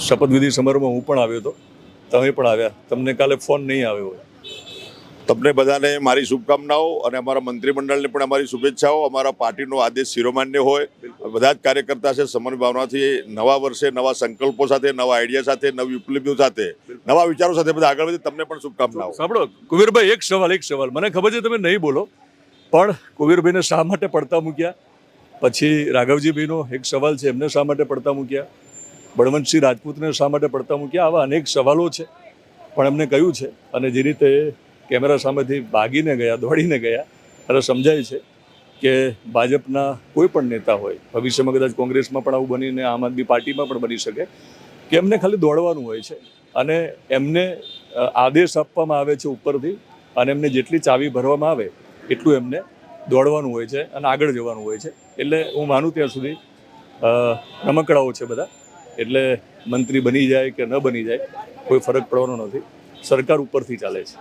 શપથવિધિ સમારોહમાં હું પણ આવ્યો હતો. તમે પણ આવ્યા. તમને કાલે ફોન નહીં આવ્યો હોય. તમને બધાને મારી શુભકામનાઓ અને અમારા મંત્રીમંડળને પણ અમારી શુભેચ્છાઓ. અમારા પાર્ટીનો આદેશ શિરોમાન્ય હોય. બધા જ કાર્યકર્તા છે. સમન્વય ભાવનાથી નવા વર્ષે નવા સંકલ્પો સાથે નવા આઈડિયા સાથે નવી ઉપલબ્ધિઓ સાથે નવા વિચારો સાથે બધા આગળ વધે. તમને પણ શુભકામનાઓ. સાંભળો કુબેરભાઈ એક સવાલ એક સવાલ. મને ખબર છે તમે નહીં બોલો. પણ કુબેરભાઈને શા માટે પડતા મૂક્યા? પછી રાઘવજીભાઈનો એક સવાલ છે, એમને શા માટે પડતા મૂક્યા? બળવંતસિંહ રાજપૂતને શા માટે પડતા મૂક્યા? આવા અનેક સવાલો છે, પણ એમને કહ્યું છે? અને જે રીતે કેમેરા સામેથી ભાગીને ગયા, દોડીને ગયા, ત્યારે સમજાય છે કે ભાજપના કોઈ પણ નેતા હોય, ભવિષ્યમાં કદાચ કોંગ્રેસમાં પણ આવું બનીને, આમ આદમી પાર્ટીમાં પણ બની શકે, કે એમને ખાલી દોડવાનું હોય છે. અને એમને આદેશ આપવામાં આવે છે ઉપરથી, અને એમને જેટલી ચાવી ભરવામાં આવે એટલું એમને દોડવાનું હોય છે અને આગળ જવાનું હોય છે. એટલે હું માનું ત્યાં સુધી રમકડાઓ છે બધા. એટલે મંત્રી બની જાય કે ન બની જાય, કોઈ ફરક પડવાનો નથી. સરકાર ઉપરથી ચાલે છે.